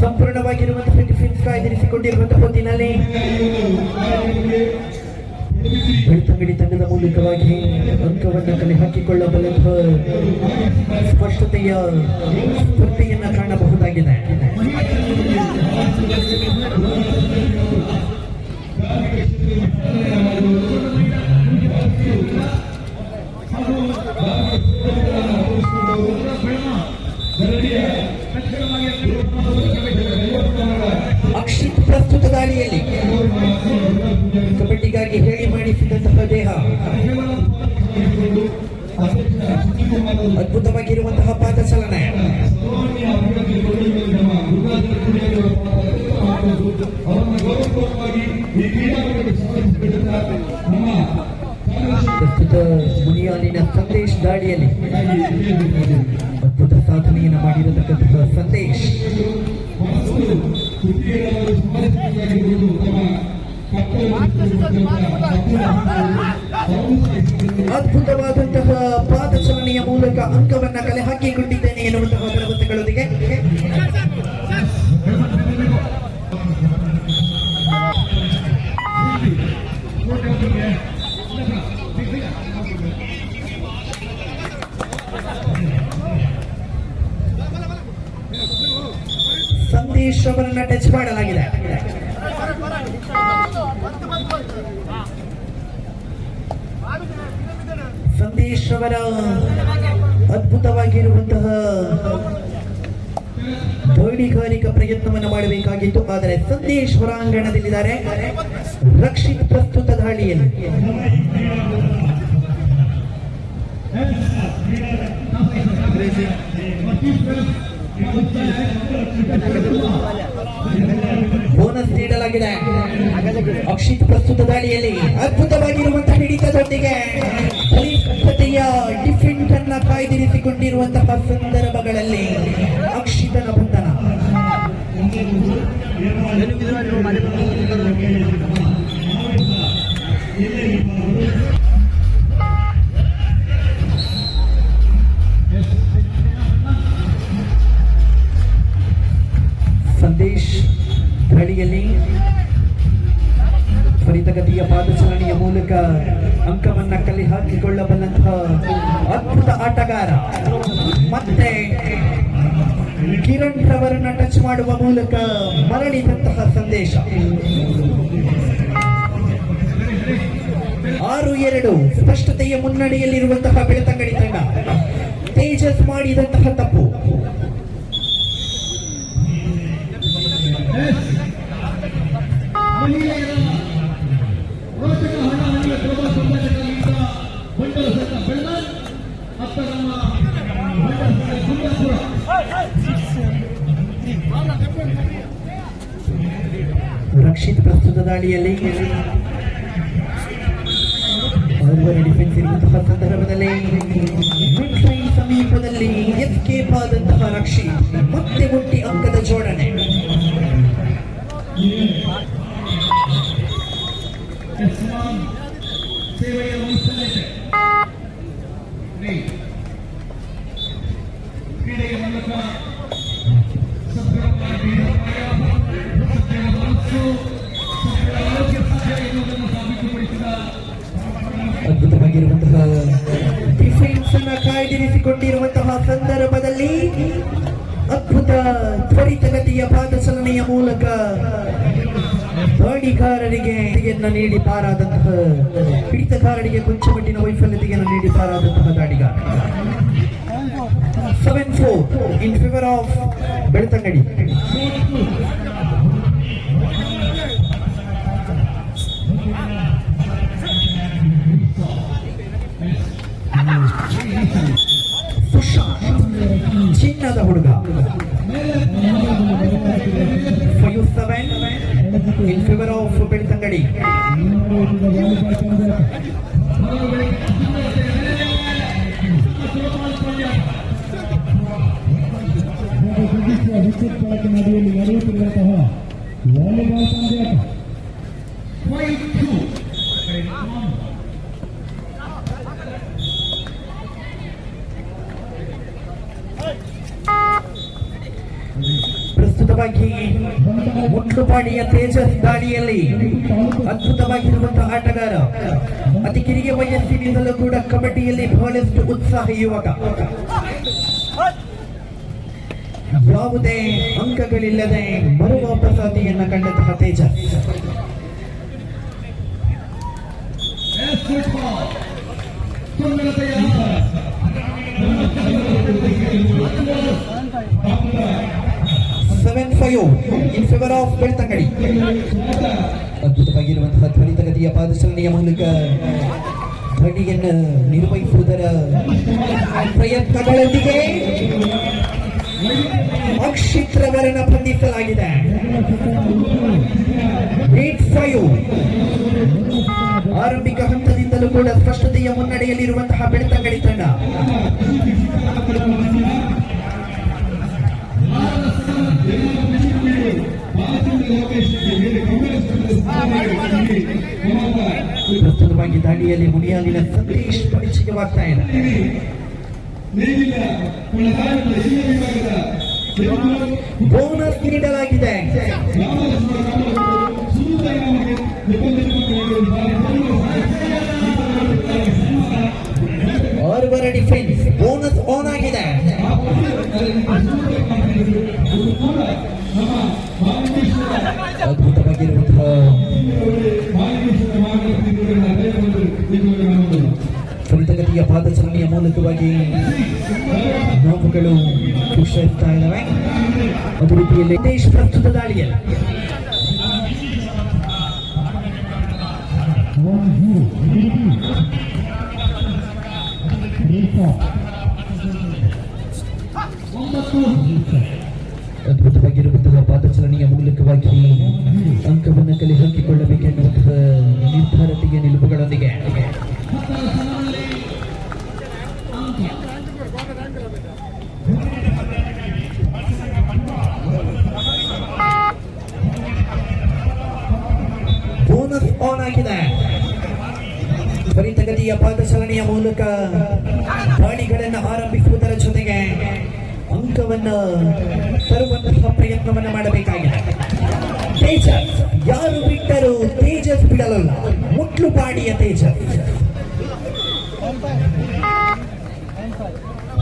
ಸಂಪೂರ್ಣವಾಗಿರುವಂತಹ ಕಾಯ್ದಿರಿಸಿಕೊಂಡಿರುವಂತಹ ಹೊತ್ತಿನಲ್ಲಿ ಬೆಳ್ತಂಗಡಿ ತಂಡದ ಮೂಲಕವಾಗಿ ಅಂಕವನ್ನು ಕಲೆ ಹಾಕಿಕೊಳ್ಳಬಲ್ಲಂತಹ ಸ್ಪಷ್ಟತೆಯ ಸ್ಪರ್ಧೆಯನ್ನ ಕಾಣಬಹುದಾಗಿದೆ. ಅದ್ಭುತವಾಗಿರುವಂತಹ ಪಾದ ಚಲನೆ ಪ್ರಸ್ತುತ ಮುನಿಯಾಲಿನ ಸಂದೇಶ್ ದಾಡಿಯಲ್ಲಿ ಅದ್ಭುತ ಸಾಧನೆಯನ್ನು ಮಾಡಿರತಕ್ಕಂತಹ ಸಂದೇಶ್. ಅದ್ಭುತವಾದಂತಹ ಮೂಲಕ ಅಂಕವನ್ನ ಕಲೆ ಹಾಕಿಕೊಂಡಿದ್ದೇನೆ ಎನ್ನುವಂತಹ ಭರವಸೆಗಳೊಂದಿಗೆ ಸಂದೇಶ್ ಅವರನ್ನ ಟಚ್ ಮಾಡಲಾಗಿದೆ. ಸಂದೇಶ್ ಅವರ ಅದ್ಭುತವಾಗಿರುವಂತಹ ಧೈರ್ಯಕಾರಿಕ ಪ್ರಯತ್ನವನ್ನು ಮಾಡಬೇಕಾಗಿತ್ತು. ಆದರೆ ಸಂದೇಶ್ ಹೊರಾಂಗಣದಲ್ಲಿದ್ದಾರೆ ರಕ್ಷಿತ್ ಪ್ರಸ್ತುತ ದಾಳಿಯಲ್ಲಿ. ಬೋನಸ್ ನೀಡಲಾಗಿದೆ. ಅಕ್ಷಿತ್ ಪ್ರಸ್ತುತ ದಾಳಿಯಲ್ಲಿ ಅದ್ಭುತವಾಗಿರುವಂತಹ ಹಿಡಿತದೊಂದಿಗೆ. ಕಾಯ್ದಿರಿಸಿಕೊಂಡಿರುವಂತಹ ಸಂದರ್ಭಗಳಲ್ಲಿ ಅಕ್ಷಿತನ ಬಂಧನ ಮತ್ತೆ ಕಿರಣ್ ರವರನ್ನ ಟಚ್ ಮಾಡುವ ಮೂಲಕ ಮರಳಿದಂತಹ ಸಂದೇಶ. ಆರು ಎರಡು, ಸ್ಪಷ್ಟತೆಯ ಮುನ್ನಡೆಯಲ್ಲಿರುವಂತಹ ಬೆಳತಂಗಡಿ ತಂಡ. ತೇಜಸ್ ಮಾಡಿದಂತಹ ತಪ್ಪು. ದಾಳಿಯಲ್ಲಿ ಡಿಫೆನ್ಸ್ ಇರುವಂತಹ ಸಂದರ್ಭದಲ್ಲಿ ಸಮೀಪದಲ್ಲಿ ಎಸ್ಕೇಪ್ ಆದಂತಹ ರಕ್ಷಿ ಮತ್ತೆ ಒಟ್ಟಿ ಅಂಕದ ಜೋಡಣೆ. ಕ್ರೀಡೆಯ ಮೂಲಕ ಅದ್ಭುತವಾಗಿರುವಂತಹ ಡಿಫೆನ್ಸ್ ಅನ್ನ ಕಾಯ್ದಿರಿಸಿಕೊಂಡಿರುವಂತಹ ಸಂದರ್ಭದಲ್ಲಿ ಅದ್ಭುತ ತ್ವರಿತಗತಿಯ ಪಾದಚಲನೆಯ ಮೂಲಕ ಬಾಡಿಗಾರರಿಗೆ ನೀಡಿ ಪಾರಾದಂತಹ ಹಿಡಿತಗಾರರಿಗೆ ಕೊಂಚ ಮಟ್ಟಿನ ವೈಫಲ್ಯತೆಯನ್ನು ನೀಡಿ ಪಾರಾದಂತಹ ದಾಡಿಗ seven four in favour of Belthangady. ಚಿನ್ನದ ಹುಡುಗ five seven in favour of Belthangady ವಿದ್ಯುತ್ ಬಳಕೆ ನಡಿಯಲ್ಲಿ ನಡೆಯುತ್ತಿರುವಂತಹ ವಾಲಿಬಾಲ್ ಪಂದ್ಯಾಟ ಮುಟ್ಲುಪಾಡಿಯ ತೇಜಸ್ ದಾಳಿಯಲ್ಲಿ ಅದ್ಭುತವಾಗಿರುವಂತಹ ಆಟಗಾರ. ಅತಿ ಕಿರಿಗೆ ವಯಸ್ಸಿನಿಂದಲೂ ಕೂಡ ಕಬಡ್ಡಿಯಲ್ಲಿ ಬಹಳಷ್ಟು ಉತ್ಸಾಹ ಯುವಕ. ಯಾವುದೇ ಅಂಕಗಳಿಲ್ಲದೆ ಪ್ರಸಾದಿಯನ್ನು ಕಂಡಂತಹ Tejas five in favour of Belthangady. ಅದ್ಭುತವಾಗಿರುವಂತಹ ತ್ವರಿತಗತಿಯ ಪಾದಚಲನೆಯ ಮೂಲಕ ಧ್ವನಿಯನ್ನು ನಿರ್ವಹಿಸುವುದರ ಪ್ರಯತ್ನಗಳೊಂದಿಗೆ ಅಕ್ಷಿತ್ರವರನ್ನ ಬಂಧಿಸಲಾಗಿದೆ. ಆರಂಭಿಕ ಹಂತದಿಂದಲೂ ಕೂಡ ಸ್ಪಷ್ಟತೆಯ ಮುನ್ನಡೆಯಲ್ಲಿರುವಂತಹ ಬೆಳ್ತಂಗಡಿ ತಂಡ. ಪ್ರಸ್ತುತವಾಗಿ ದಾಳಿಯಲ್ಲಿ ಮುನಿಯಾಲಿನ ಸಂದೇಶ್ ಪರಿಚಯವಾಗ್ತಾ ಇದೆ. ಬೋನಸ್ ನೀಡಲಾಗಿದೆ. ಆರುವರ ಡಿಫೆನ್ಸ್ ಬೋನಸ್ ಆನ್ ಆಗಿದೆ. ಪಾದಚಲನೆಯ ಮೂಲಕವಾಗಿ ಖುಷಿ ಇರ್ತಾ ಇದ್ದಾವೆ ಅದೇ ರೀತಿಯಲ್ಲಿ ಪ್ರಸ್ತುತ ದಾಳಿಯಲ್ಲಿ. ಆಗಿದೆ ತ್ವರಿತಗತಿಯ ಪಾದಚಲನೆಯ ಮೂಲಕ ದಾಳಿಗಳನ್ನು ಆರಂಭಿಸುವುದರ ಜೊತೆಗೆ ಅಂಕವನ್ನು ತರುವಂತಹ ಪ್ರಯತ್ನವನ್ನು ಮಾಡಬೇಕಾಗಿದೆ. ತೇಜಸ್, ಯಾರು ಬಿಟ್ಟರು ತೇಜಸ್ ಬಿಡಲಲ್ಲ ಮುಟ್ಲುಪಾಡಿಯ ತೇಜ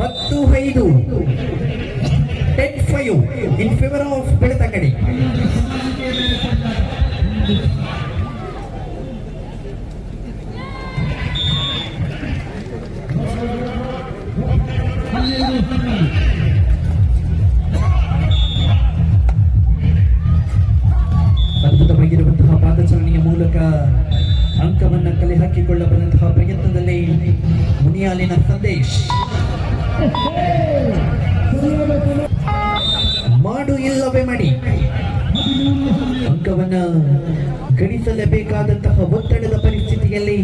ಹತ್ತು ಐದು ten five in favour of Belthangady. ಮಾಡು ಇಲ್ಲವೇ ಮಾಡಿ. ಅಂಕವನ್ನ ಗಣಿಸಲೇಬೇಕಾದಂತಹ ಒತ್ತಡದ ಪರಿಸ್ಥಿತಿಯಲ್ಲಿ,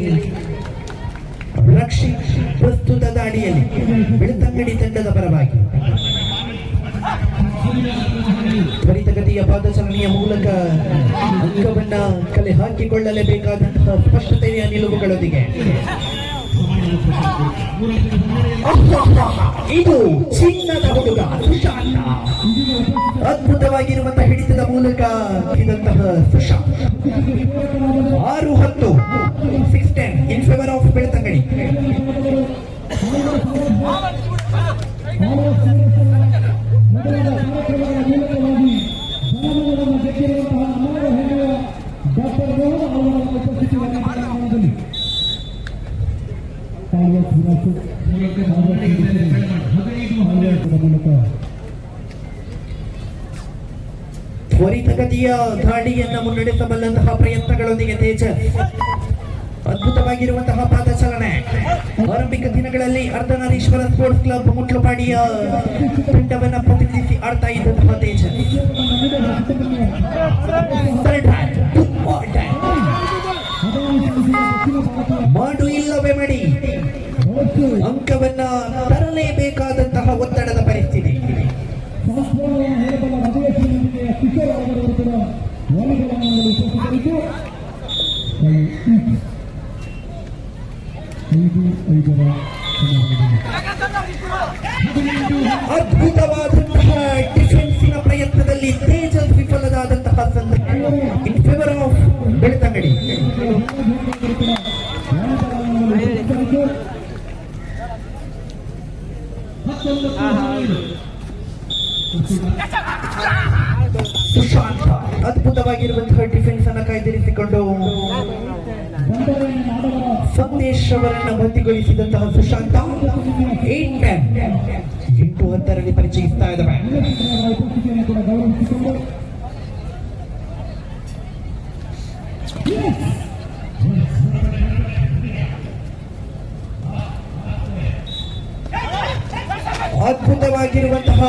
ರಕ್ಷಿ ಪ್ರಸ್ತುತ ದಾಳಿಯಲ್ಲಿ, ಬೆಳ್ತಂಗಡಿ ತಂಡದ ಪರವಾಗಿ. ತ್ವರಿತಗತಿಯ ಪಾದಚಲನೆಯ ಮೂಲಕ ಅಂಕವನ್ನ ಕಲೆ ಹಾಕಿಕೊಳ್ಳಲೇಬೇಕಾದಂತಹ ಸ್ಪಷ್ಟತೆಯ ನಿಲುವುಗಳೊಂದಿಗೆ. ಇದು ಚಿನ್ನದ ಹುಡುಗ ಸುಶಾಂತ. ಅದ್ಭುತವಾಗಿರುವಂತಹ ಹಿಡಿತದ ಮೂಲಕ ಇದಂತಹ ಸುಶಾಂತ್. ಆರು ಹತ್ತು. ಸಿಕ್ಸ್ ತ್ವರಿತಗತಿಯ ದಾಳಿಯನ್ನು ಮುನ್ನಡೆಸಬಲ್ಲಂತಹ ಪ್ರಯತ್ನಗಳೊಂದಿಗೆ ತೇಜ ಅದ್ಭುತವಾಗಿರುವಂತಹ ಪಾದಚಲನೆ. ಆರಂಭಿಕ ದಿನಗಳಲ್ಲಿ ಅರ್ಧನಾರೀಶ್ವರ ಸ್ಪೋರ್ಟ್ಸ್ ಕ್ಲಬ್ ಮುಟ್ಲುಪಾಡಿಯ ತಂಡವನ್ನು ಪ್ರತಿನಿಧಿಸಿ ಆಡ್ತಾ ಇದ್ದಂತಹ ತೇಜಸ್ ಐದು ಐದರ ಅದ್ಭುತವಾದಂತಹ ಡಿಫೆನ್ಸಿನ ಪ್ರಯತ್ನದಲ್ಲಿ ತೇಜಸ್ ವಿಫಲದಾದಂತಹ ಸಂದರ್ಭ in favour of Belthangady. Sushanth, ಅದ್ಭುತವಾಗಿರುವಂತಹ defence ಅನ್ನು ಕಾಯ್ದಿರಿಸಿಕೊಂಡು ಸಂದೇಶ್ ಅವರನ್ನ ಬಂದಿಗೊಳಿಸಿದಂತಹ ಸುಶಾಂತ. ಏಟ್ ಟೆನ್ ಎಂಟು ಹತ್ತರಲ್ಲಿ ಪರಿಚಯಿಸ್ತಾ ಇದ್ದಾರೆ ಅದ್ಭುತವಾಗಿರುವಂತಹ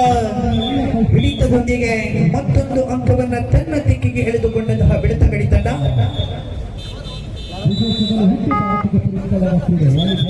ಹಿಡಿತದೊಂದಿಗೆ ಮತ್ತೊಂದು ಅಂಕವನ್ನ ತನ್ನ ದಿಕ್ಕಿಗೆ ಎಳೆದುಕೊಂಡಂತಹ ಬೆಳತಂಗಡಿ ತಂಡ ವಿದೇಶದಲ್ಲಿ